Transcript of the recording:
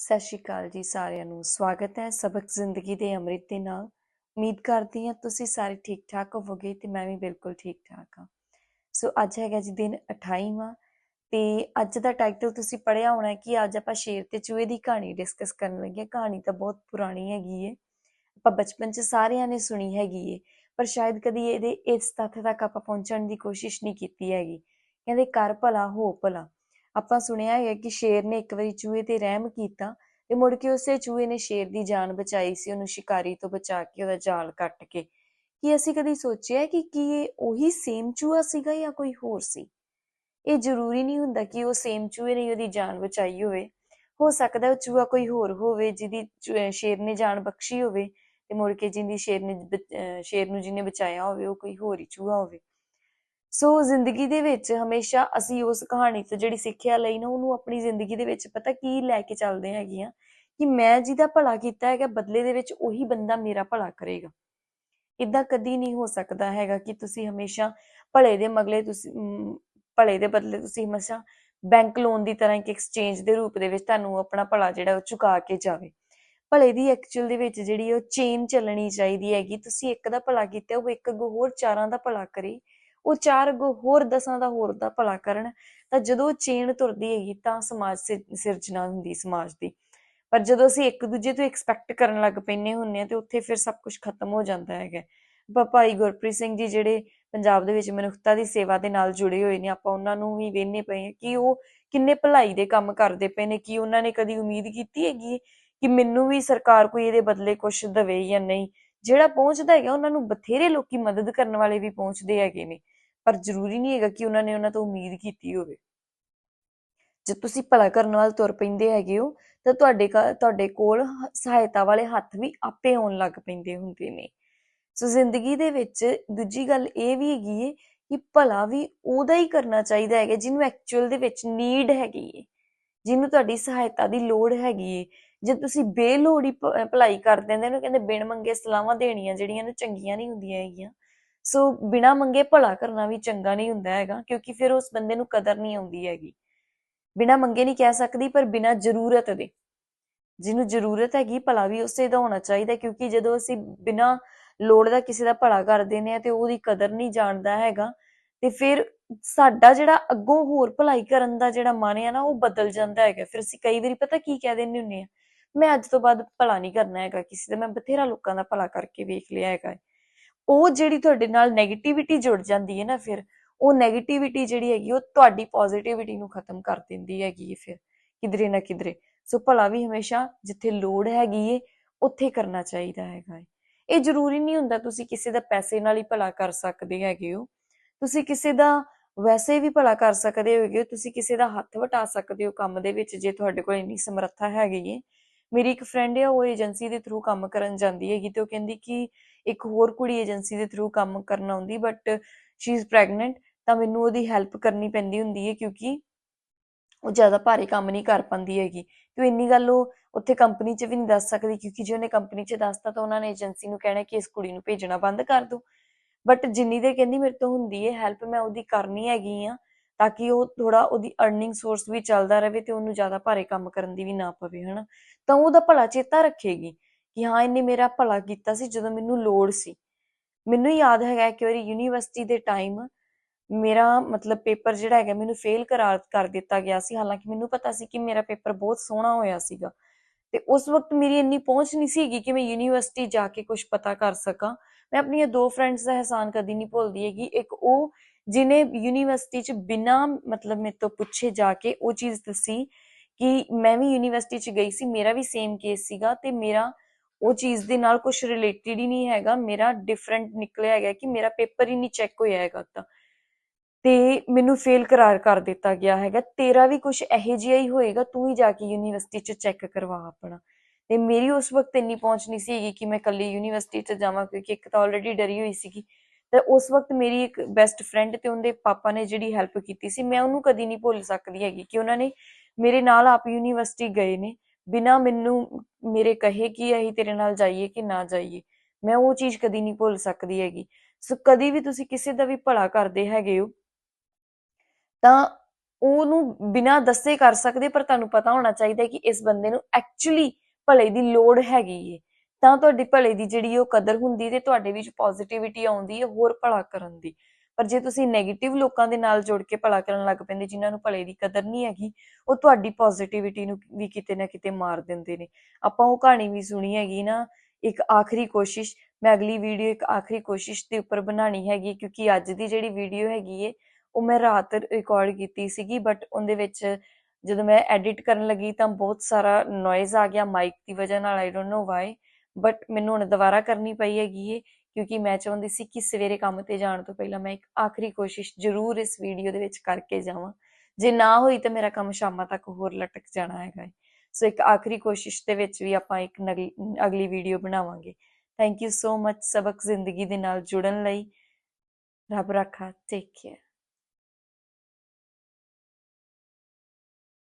ਸਤਿ ਸ਼੍ਰੀ ਅਕਾਲ ਜੀ ਸਾਰਿਆਂ ਨੂੰ। ਸਵਾਗਤ ਹੈ ਸਬਕ ਜ਼ਿੰਦਗੀ ਦੇ ਅੰਮ੍ਰਿਤ ਦੇ ਨਾਲ। ਉਮੀਦ ਕਰਦੀ ਹਾਂ ਤੁਸੀਂ ਸਾਰੇ ਠੀਕ ਠਾਕ ਹੋਵੋਗੇ ਤੇ ਮੈਂ ਵੀ ਬਿਲਕੁਲ ਠੀਕ ਠਾਕ ਹਾਂ। ਸੋ ਅੱਜ ਹੈਗਾ ਜੀ ਦਿਨ 28ਵਾਂ ਤੇ ਅੱਜ ਦਾ ਟਾਈਟਲ ਤੁਸੀਂ ਪੜਿਆ ਹੋਣਾ ਕਿ ਅੱਜ ਆਪਾਂ ਸ਼ੇਰ ਤੇ ਚੂਹੇ ਦੀ ਕਹਾਣੀ ਡਿਸਕਸ ਕਰਨ ਲੱਗੇ ਹਾਂ। ਕਹਾਣੀ ਤਾਂ ਬਹੁਤ ਪੁਰਾਣੀ ਹੈਗੀ ਏ। ਆਪਾਂ ਬਚਪਨ 'ਚ ਸਾਰਿਆਂ ਨੇ ਸੁਣੀ ਹੈਗੀ ਏ, ਪਰ ਸ਼ਾਇਦ ਕਦੀ ਇਹਦੇ ਇਸ ਤੱਥ ਤੱਕ ਆਪਾਂ ਪਹੁੰਚਣ ਦੀ ਕੋਸ਼ਿਸ਼ ਨਹੀਂ ਕੀਤੀ ਹੈਗੀ। ਕਹਿੰਦੇ, ਕਰ ਭਲਾ, ਹੋ ਭਲਾ। ਆਪਾਂ ਸੁਣਿਆ ਹੈ ਕਿ ਸ਼ੇਰ ਨੇ ਇੱਕ ਵਾਰੀ ਚੂਹੇ ਤੇ ਰਹਿਮ ਕੀਤਾ ਤੇ ਮੁੜ ਕੇ ਉਸੇ ਚੂਹੇ ਨੇ ਸ਼ੇਰ ਦੀ ਜਾਨ ਬਚਾਈ ਸੀ, ਉਹਨੂੰ ਸ਼ਿਕਾਰੀ ਤੋਂ ਬਚਾ ਕੇ ਉਹਦਾ ਜਾਲ ਕੱਟ ਕੇ। ਕੀ ਅਸੀਂ ਕਦੀ ਸੋਚਿਆ ਕਿ ਕੀ ਇਹ ਉਹੀ ਸੇਮ ਚੂਹਾ ਸੀਗਾ ਜਾਂ ਕੋਈ ਹੋਰ ਸੀ? ਇਹ ਜ਼ਰੂਰੀ ਨਹੀਂ ਹੁੰਦਾ ਕਿ ਉਹ ਸੇਮ ਚੂਹੇ ਨੇ ਉਹਦੀ ਜਾਨ ਬਚਾਈ ਹੋਵੇ। ਹੋ ਸਕਦਾ ਉਹ ਚੂਹਾ ਕੋਈ ਹੋਰ ਹੋਵੇ ਜਿਹਦੀ ਸ਼ੇਰ ਨੇ ਜਾਨ ਬਖਸ਼ੀ ਹੋਵੇ ਤੇ ਮੁੜ ਕੇ ਜਿੰਦੀ ਸ਼ੇਰ ਨੇ ਸ਼ੇਰ ਨੂੰ ਜਿਹਨੇ ਬਚਾਇਆ ਹੋਵੇ ਉਹ ਕੋਈ ਹੋਰ ਹੀ ਚੂਹਾ ਹੋਵੇ। ਸੋ ਜ਼ਿੰਦਗੀ ਦੇ ਵਿੱਚ ਹਮੇਸ਼ਾ ਅਸੀਂ ਉਸ ਕਹਾਣੀ ਤੋਂ ਜਿਹੜੀ ਸਿੱਖਿਆ ਲਈ ਨਾ, ਉਹਨੂੰ ਆਪਣੀ ਜ਼ਿੰਦਗੀ ਦੇ ਵਿੱਚ ਪਤਾ ਕੀ ਲੈ ਕੇ ਚੱਲਦੇ ਹੈਗੇ ਆ ਕਿ ਮੈਂ ਜਿਹਦਾ ਭਲਾ ਕੀਤਾ ਹੈਗਾ, ਬਦਲੇ ਦੇ ਵਿੱਚ ਉਹੀ ਬੰਦਾ ਮੇਰਾ ਭਲਾ ਕਰੇਗਾ। ਇਦਾਂ ਕਦੀ ਨਹੀਂ ਹੋ ਸਕਦਾ ਹੈਗਾ ਕਿ ਤੁਸੀਂ ਹਮੇਸ਼ਾ ਭਲੇ ਦੇ ਮਗਲੇ ਤੁਸੀਂ ਭਲੇ ਦੇ ਬਦਲੇ ਤੁਸੀਂ ਹਮੇਸ਼ਾ ਬੈਂਕ ਲੋਨ ਦੀ ਤਰ੍ਹਾਂ ਇੱਕ ਐਕਸਚੇਂਜ ਦੇ ਰੂਪ ਦੇ ਵਿੱਚ ਤੁਹਾਨੂੰ ਆਪਣਾ ਭਲਾ ਜਿਹੜਾ ਉਹ ਚੁਕਾ ਕੇ ਜਾਵੇ। ਭਲੇ ਦੀ ਐਕਚੁਅਲ ਦੇ ਵਿੱਚ ਜਿਹੜੀ ਉਹ ਚੇਨ ਚੱਲਣੀ ਚਾਹੀਦੀ ਹੈਗੀ, ਤੁਸੀਂ ਇੱਕ ਦਾ ਭਲਾ ਕੀਤਾ, ਉਹ ਇੱਕ ਹੋਰ ਚਾਰਾਂ ਦਾ ਭਲਾ ਕਰੇ ਉਹ ਚਾਰ ਅੱਗੋਂ ਹੋਰ ਦਸਾਂ ਦਾ ਹੋਰ ਦਾ ਭਲਾ ਕਰਨ। ਤਾਂ ਜਦੋਂ ਚੇਨ ਤੁਰਦੀ ਹੈਗੀ ਤਾਂ ਸਮਾਜ ਸਿਰਜਣਾ ਹੁੰਦੀ ਸਮਾਜ ਦੀ। ਪਰ ਜਦੋਂ ਅਸੀਂ ਇੱਕ ਦੂਜੇ ਤੋਂ ਐਕਸਪੈਕਟ ਕਰਨ ਲੱਗ ਪੈਨੇ ਹੁੰਨੇ ਆ ਤੇ ਉੱਥੇ ਫਿਰ ਸਭ ਕੁਝ ਖਤਮ ਹੋ ਜਾਂਦਾ ਹੈਗਾ। ਭਾਈ ਗੁਰਪ੍ਰੀਤ ਸਿੰਘ ਜੀ ਜਿਹੜੇ ਪੰਜਾਬ ਦੇ ਵਿੱਚ ਮਨੁੱਖਤਾ ਦੀ ਸੇਵਾ ਦੇ ਨਾਲ ਜੁੜੇ ਹੋਏ ਨੇ, ਆਪਾਂ ਉਹਨਾਂ ਨੂੰ ਵੀ ਵੇਖਨੇ ਪਏ ਆ ਕਿ ਉਹ ਕਿੰਨੇ ਭਲਾਈ ਦੇ ਕੰਮ ਕਰਦੇ ਪਏ ਨੇ, ਕਿ ਉਹਨਾਂ ਨੇ ਕਦੀ ਉਮੀਦ ਕੀਤੀ ਹੈਗੀ ਹੈ ਕਿ ਮੈਨੂੰ ਵੀ ਸਰਕਾਰ ਕੋਈ ਇਹਦੇ ਬਦਲੇ ਕੁਝ ਦੇਵੇ ਜਾਂ ਨਹੀਂ। ਜਿਹੜਾ ਪਹੁੰਚਦਾ ਹੈਗਾ, ਉਹਨਾਂ ਨੂੰ ਬਥੇਰੇ ਲੋਕੀ ਮਦਦ ਕਰਨ ਵਾਲੇ ਵੀ ਪਹੁੰਚਦੇ ਹੈਗੇ ਨੇ। ਪਰ ਜ਼ਰੂਰੀ ਨਹੀਂ ਹੈਗਾ ਕਿ ਉਹਨਾਂ ਨੇ ਉਹਨਾਂ ਤੋਂ ਉਮੀਦ ਕੀਤੀ ਹੋਵੇ। ਜੇ ਤੁਸੀਂ ਭਲਾ ਕਰਨ ਵੱਲ ਤੁਰ ਪੈਂਦੇ ਹੈਗੇ ਹੋ, ਤਾਂ ਤੁਹਾਡੇ ਤੁਹਾਡੇ ਕੋਲ ਸਹਾਇਤਾ ਵਾਲੇ ਹੱਥ ਵੀ ਆਪੇ ਆਉਣ ਲੱਗ ਪੈਂਦੇ ਹੁੰਦੇ ਨੇ। ਸੋ ਜ਼ਿੰਦਗੀ ਦੇ ਵਿੱਚ ਦੂਜੀ ਗੱਲ ਇਹ ਵੀ ਹੈਗੀ ਏ ਕਿ ਭਲਾ ਵੀ ਉਹਦਾ ਹੀ ਕਰਨਾ ਚਾਹੀਦਾ ਹੈਗਾ, ਜਿਹਨੂੰ ਐਕਚੁਅਲ ਦੇ ਵਿੱਚ ਨੀਡ ਹੈਗੀ ਏ। ਜਿਹਨੂੰ ਤੁਹਾਡੀ ਸਹਾਇਤਾ ਦੀ ਲੋੜ ਹੈਗੀ ਏ। ਜੇ ਤੁਸੀਂ ਬੇਲੋੜੀ ਭ- ਭਲਾਈ ਕਰ ਦਿੰਦੇ ਨੇ ਕਹਿੰਦੇ ਬਿਨ ਮੰਗੇ ਸਲਾਹਾਂ ਦੇਣੀਆਂ, ਜਿਹੜੀਆਂ ਨੇ ਚੰਗੀਆਂ ਨਹੀਂ ਹੁੰਦੀਆਂ ਹੈਗੀਆਂ। ਸੋ ਬਿਨਾ ਮੰਗੇ ਭਲਾ ਕਰਨਾ ਵੀ ਚੰਗਾ ਨਹੀਂ ਹੁੰਦਾ ਹੈਗਾ, ਕਿਉਂਕਿ ਫਿਰ ਉਸ ਬੰਦੇ ਨੂੰ ਕਦਰ ਨਹੀਂ ਆਉਂਦੀ ਹੈਗੀ। ਬਿਨਾ ਮੰਗੇ ਨਹੀਂ ਕਹਿ ਸਕਦੀ, ਪਰ ਬਿਨਾ ਜ਼ਰੂਰਤ ਦੇ। ਜਿਹਨੂੰ ਜ਼ਰੂਰਤ ਹੈਗੀ, ਭਲਾ ਵੀ ਉਸੇ ਦਾ ਹੋਣਾ ਚਾਹੀਦਾ, ਕਿਉਂਕਿ ਜਦੋਂ ਅਸੀਂ ਬਿਨਾ ਲੋੜ ਦਾ ਕਿਸੇ ਦਾ ਭਲਾ ਕਰਦੇ ਨੇ ਤੇ ਉਹਦੀ ਕਦਰ ਨਹੀਂ ਜਾਣਦਾ ਹੈਗਾ, ਤੇ ਫਿਰ ਸਾਡਾ ਜਿਹੜਾ ਅੱਗੋਂ ਹੋਰ ਭਲਾਈ ਕਰਨ ਦਾ ਜਿਹੜਾ ਮਨ ਹੈ ਨਾ, ਉਹ ਬਦਲ ਜਾਂਦਾ ਹੈਗਾ। ਫਿਰ ਅਸੀਂ ਕਈ ਵਾਰੀ ਪਤਾ ਕੀ ਕਹਿ ਦਿੰਦੇ ਹੁੰਨੇ ਆ ਮੈਂ ਅੱਜ ਤੋਂ ਬਾਅਦ ਭਲਾ ਨਹੀਂ ਕਰਨਾ ਹੈਗਾ, ਕਿਸੇ ਦਾ ਮੈਂ ਬਥੇਰਾ ਲੋਕਾਂ ਦਾ ਭਲਾ ਕਰਕੇ ਵੇਖ ਲਿਆ ਹੈਗਾ ਉਹ ਜਿਹੜੀ ਤੁਹਾਡੇ ਨਾਲ 네ਗੇਟਿਵਿਟੀ ਜੁੜ ਜਾਂਦੀ ਹੈ ਨਾ ਫਿਰ, ਉਹ 네ਗੇਟਿਵਿਟੀ ਜਿਹੜੀ ਹੈਗੀ ਉਹ ਤੁਹਾਡੀ ਪੋਜ਼ਿਟਿਵਿਟੀ ਨੂੰ ਖਤਮ ਕਰ ਦਿੰਦੀ ਹੈਗੀ ਹੈ ਫਿਰ, ਕਿਧਰੇ ਨਾ ਕਿਧਰੇ। ਸੋ ਭਲਾ ਵੀ ਹਮੇਸ਼ਾ ਜਿੱਥੇ ਲੋੜ ਹੈਗੀ ਏ, ਉੱਥੇ ਕਰਨਾ ਚਾਹੀਦਾ ਹੈਗਾ ਏ। ਇਹ ਜ਼ਰੂਰੀ ਨਹੀਂ ਹੁੰਦਾ ਤੁਸੀਂ ਕਿਸੇ ਦਾ ਪੈਸੇ ਨਾਲ ਹੀ ਭਲਾ ਕਰ ਸਕਦੇ ਹੈਗੇ ਹੋ। ਤੁਸੀਂ ਕਿਸੇ ਦਾ ਵੈਸੇ ਵੀ ਭਲਾ ਕਰ ਸਕਦੇ ਹੋਗੇ ਹੋ, ਤੁਸੀਂ ਕਿਸੇ ਦਾ ਹੱਥ ਵਟਾ ਸਕਦੇ ਹੋ ਕੰਮ ਦੇ ਵਿੱਚ, ਜੇ ਤੁਹਾਡੇ ਕੋਲ ਇੰਨੀ ਸਮਰੱਥਾ ਹੈਗੀ ਏ। ਮੇਰੀ ਇੱਕ ਫਰੈਂਡ ਹੈ ਉਹ ਏਜੰਸੀ ਦੇ ਥਰੂ ਕੰਮ ਕਰਨ ਜਾਂਦੀ ਹੈਗੀ ਤੇ ਉਹ ਕਹਿੰਦੀ ਕਿ ਇੱਕ ਹੋਰ ਕੁੜੀ ਏਜੰਸੀ ਦੇ ਥਰੂ ਕੰਮ ਕਰਨ ਆਉਂਦੀ ਬਟ ਸ਼ੀ ਇਜ਼ ਪ੍ਰੈਗਨੈਂਟ ਤਾਂ ਮੈਨੂੰ ਉਹਦੀ ਹੈਲਪ ਕਰਨੀ ਪੈਂਦੀ ਹੁੰਦੀ ਹੈ ਕਿਉਂਕਿ ਉਹ ਜ਼ਿਆਦਾ ਭਾਰੀ ਕੰਮ ਨਹੀਂ ਕਰ ਪਾਉਂਦੀ ਹੈਗੀ। ਤੇ ਇੰਨੀ ਗੱਲ ਉਹ ਉੱਥੇ ਕੰਪਨੀ 'ਚ ਵੀ ਨਹੀਂ ਦੱਸ ਸਕਦੀ ਕਿਉਂਕਿ ਜੇ ਉਹਨੇ ਕੰਪਨੀ 'ਚ ਦੱਸਤਾ ਤਾਂ ਉਹਨਾਂ ਨੇ ਏਜੰਸੀ ਨੂੰ ਕਹਿਣਾ ਕਿ ਇਸ ਕੁੜੀ ਨੂੰ ਭੇਜਣਾ ਬੰਦ ਕਰ ਦਿਓ ਬਟ ਜਿੰਨੀ ਦੇ ਕਹਿੰਦੀ ਮੇਰੇ ਤੋਂ ਹੁੰਦੀ ਹੈ ਹੈਲਪ ਮੈਂ ਉਹਦੀ ਕਰਨੀ ਹੈਗੀ ਆ ਤਾਂ ਕਿ ਉਹ ਥੋੜਾ ਉਹਦੀ ਅਰਨਿੰਗ ਸੋਰਸ ਵੀ ਚੱਲਦਾ ਰਹੇ ਤੇ ਉਹਨੂੰ ਜ਼ਿਆਦਾ ਭਾਰੇ ਕੰਮ ਕਰਨ ਦੀ ਵੀ ਨਾ ਪਵੇ, ਹਨਾ? ਤਾਂ ਉਹਦਾ ਭਲਾ ਚੇਤਾ ਰੱਖੇਗੀ ਕਿ ਹਾਂ, ਇਹਨੇ ਮੇਰਾ ਭਲਾ ਕੀਤਾ ਸੀ ਜਦੋਂ ਮੈਨੂੰ ਲੋੜ ਸੀ। ਮੈਨੂੰ ਯਾਦ ਹੈਗਾ ਇੱਕ ਵਾਰੀ ਯੂਨੀਵਰਸਿਟੀ ਦੇ ਟਾਈਮ ਮੇਰਾ ਮਤਲਬ ਪੇਪਰ ਜਿਹੜਾ ਹੈਗਾ ਮੈਨੂੰ ਫੇਲ ਕਰਾ, ਕਰ ਦਿੱਤਾ ਗਿਆ ਸੀ। ਹਾਲਾਂਕਿ ਮੈਨੂੰ ਪਤਾ ਸੀ ਕਿ ਮੇਰਾ ਪੇਪਰ ਬਹੁਤ ਸੋਹਣਾ ਹੋਇਆ ਸੀਗਾ ਤੇ ਉਸ ਵਕਤ ਮੇਰੀ ਇੰਨੀ ਪਹੁੰਚ ਨਹੀਂ ਸੀਗੀ ਕਿ ਮੈਂ ਯੂਨੀਵਰਸਿਟੀ ਜਾ ਕੇ ਕੁਝ ਪਤਾ ਕਰ ਸਕਾਂ। ਮੈਂ ਆਪਣੀਆਂ ਦੋ ਫਰੈਂਡਸ ਦਾ ਅਹਿਸਾਨ ਕਦੀ ਨਹੀਂ ਭੁੱਲਦੀ ਹੈਗੀ। ਇੱਕ ਉਹ ਜਿਨੇ ਯੂਨੀਵਰਸਿਟੀ 'ਚ ਬਿਨਾ ਮਤਲਬ ਮੇਰੇ ਤੋਂ ਪੁੱਛੇ ਜਾ ਕੇ ਉਹ ਚੀਜ਼ ਦੱਸੀ ਕਿ ਮੈਂ ਵੀ ਯੂਨੀਵਰਸਿਟੀ 'ਚ ਗਈ ਸੀ, ਮੇਰਾ ਵੀ ਸੇਮ ਕੇਸ ਸੀਗਾ ਤੇ ਮੇਰਾ ਉਹ ਚੀਜ਼ ਦੇ ਨਾਲ ਕੁਝ ਰਿਲੇਟਡ ਹੀ ਨਹੀਂ ਹੈਗਾ, ਮੇਰਾ ਡਿਫਰੈਂਟ ਨਿਕਲਿਆ ਹੈਗਾ ਕਿ ਮੇਰਾ ਪੇਪਰ ਹੀ ਨਹੀਂ ਚੈੱਕ ਹੋਇਆ ਹੈਗਾ ਤਾਂ ਤੇ ਮੈਨੂੰ ਫੇਲ ਕਰਾਰ ਕਰ ਦਿੱਤਾ ਗਿਆ ਹੈਗਾ, ਤੇਰਾ ਵੀ ਕੁਝ ਇਹੋ ਜਿਹਾ ਹੀ ਹੋਏਗਾ, ਤੂੰ ਹੀ ਜਾ ਕੇ ਯੂਨੀਵਰਸਿਟੀ 'ਚ ਚੈੱਕ ਕਰਵਾ ਆਪਣਾ। ਤੇ ਮੇਰੀ ਉਸ ਵਕਤ ਇੰਨੀ ਪਹੁੰਚ ਨਹੀਂ ਸੀਗੀ ਕਿ ਮੈਂ ਇਕੱਲੀ ਯੂਨੀਵਰਸਿਟੀ 'ਚ ਜਾਵਾਂ, ਕਿਉਂਕਿ ਇੱਕ ਤਾਂ ਆਲਰੇਡੀ ਡਰੀ ਹੋਈ ਸੀਗੀ। ਤੇ ਉਸ ਵਕਤ ਮੇਰੀ ਇੱਕ ਬੈਸਟ ਫਰੈਂਡ ਤੇ ਉਹਦੇ ਪਾਪਾ ਨੇ ਜਿਹੜੀ ਹੈਲਪ ਕੀਤੀ ਸੀ, ਮੈਂ ਉਹਨੂੰ ਕਦੀ ਨਹੀਂ ਭੁੱਲ ਸਕਦੀ ਹੈਗੀ ਕਿ ਉਹਨਾਂ ਨੇ ਮੇਰੇ ਨਾਲ ਆਪ ਯੂਨੀਵਰਸਿਟੀ ਗਏ ਨੇ, ਬਿਨਾ ਮੈਨੂੰ ਮੇਰੇ ਕਹੇ ਕਿ ਅਸੀਂ ਤੇਰੇ ਨਾਲ ਜਾਈਏ ਕਿ ਨਾ ਜਾਈਏ, ਮੈਂ ਉਹ ਚੀਜ਼ ਕਦੀ ਨਹੀਂ ਭੁੱਲ ਸਕਦੀ ਹੈਗੀ। ਸੋ ਕਦੀ ਵੀ ਤੁਸੀਂ ਕਿਸੇ ਦਾ ਵੀ ਭਲਾ ਕਰਦੇ ਹੈਗੇ ਹੋ, ਤਾਂ ਉਹਨੂੰ ਬਿਨਾਂ ਦੱਸੇ ਕਰ ਸਕਦੇ, ਪਰ ਤੁਹਾਨੂੰ ਪਤਾ ਹੋਣਾ ਚਾਹੀਦਾ ਕਿ ਇਸ ਬੰਦੇ ਨੂੰ ਐਕਚੁਅਲੀ ਭਲੇ ਦੀ ਲੋੜ ਹੈਗੀ ਏ। ਤਾਂ ਤੁਹਾਡੀ ਭਲੇ ਦੀ ਜਿਹੜੀ ਉਹ ਕਦਰ ਹੁੰਦੀ ਤੇ ਤੁਹਾਡੇ ਵਿੱਚ ਪੋਜ਼ਿਟਿਵਿਟੀ ਆਉਂਦੀ ਹੈ, ਹੋਰ ਭਲਾ ਕਰਨ ਦੀ। ਪਰ ਜੇ ਤੁਸੀਂ 네ਗੇਟਿਵ ਲੋਕਾਂ ਦੇ ਨਾਲ ਜੁੜ ਕੇ ਭਲਾ ਕਰਨ ਲੱਗ ਪੈਂਦੇ, ਜਿਨ੍ਹਾਂ ਨੂੰ ਭਲੇ ਦੀ ਕਦਰ ਨਹੀਂ ਹੈਗੀ, ਉਹ ਤੁਹਾਡੀ ਪੋਜ਼ਿਟਿਵਿਟੀ ਨੂੰ ਵੀ ਕਿਤੇ ਨਾ ਕਿਤੇ ਮਾਰ ਦਿੰਦੇ ਨੇ। ਆਪਾਂ ਉਹ ਕਹਾਣੀ ਵੀ ਸੁਣੀ ਹੈਗੀ ਨਾ, ਇੱਕ ਆਖਰੀ ਕੋਸ਼ਿਸ਼, ਮੈਂ ਅਗਲੀ ਵੀਡੀਓ ਇੱਕ ਆਖਰੀ ਕੋਸ਼ਿਸ਼ ਦੇ ਉੱਪਰ ਬਣਾਣੀ ਹੈਗੀ, ਕਿਉਂਕਿ ਅੱਜ ਦੀ ਜਿਹੜੀ ਵੀਡੀਓ ਹੈਗੀ ਏ, ਉਹ ਮੈਂ ਰਾਤ ਰਿਕਾਰਡ ਕੀਤੀ ਸੀਗੀ ਬਟ ਉਹਦੇ ਵਿੱਚ ਜਦੋਂ ਮੈਂ ਐਡਿਟ ਕਰਨ ਲੱਗੀ ਤਾਂ ਬਹੁਤ ਸਾਰਾ ਨੋਇਜ਼ ਆ ਗਿਆ ਮਾਈਕ ਦੀ ਵਜ੍ਹਾ ਨਾਲ I don't know why but ਮੈਨੂੰ ਹੁਣ ਦੁਬਾਰਾ ਕਰਨੀ ਪਈ ਹੈਗੀ ਏ, ਕਿਉਂਕਿ ਮੈਂ ਚਾਹੁੰਦੀ ਸੀ ਕਿ ਸਵੇਰੇ ਕੰਮ ਤੇ ਜਾਣ ਤੋਂ ਪਹਿਲਾਂ ਮੈਂ ਇੱਕ ਆਖਰੀ ਕੋਸ਼ਿਸ਼ ਜ਼ਰੂਰ ਇਸ ਵੀਡੀਓ ਦੇ ਵਿੱਚ ਕਰਕੇ ਜਾਵਾਂ। ਜੇ ਨਾ ਹੋਈ ਤਾਂ ਮੇਰਾ ਕੰਮ ਸ਼ਾਮਾਂ ਤੱਕ ਹੋਰ ਲਟਕ ਜਾਣਾ ਹੈਗਾ ਏ। ਸੋ ਇੱਕ ਆਖਰੀ ਕੋਸ਼ਿਸ਼ ਦੇ ਵਿੱਚ ਵੀ ਆਪਾਂ ਇੱਕ ਨਗਲੀ- ਅਗਲੀ ਵੀਡੀਓ ਬਣਾਵਾਂਗੇ। ਥੈਂਕ ਯੂ ਸੋ ਮਚ ਸਬਕ ਜ਼ਿੰਦਗੀ ਦੇ ਨਾਲ ਜੁੜਨ ਲਈ। ਰੱਬ ਰੱਖਾ ਟੇਕ ਕੇਅਰ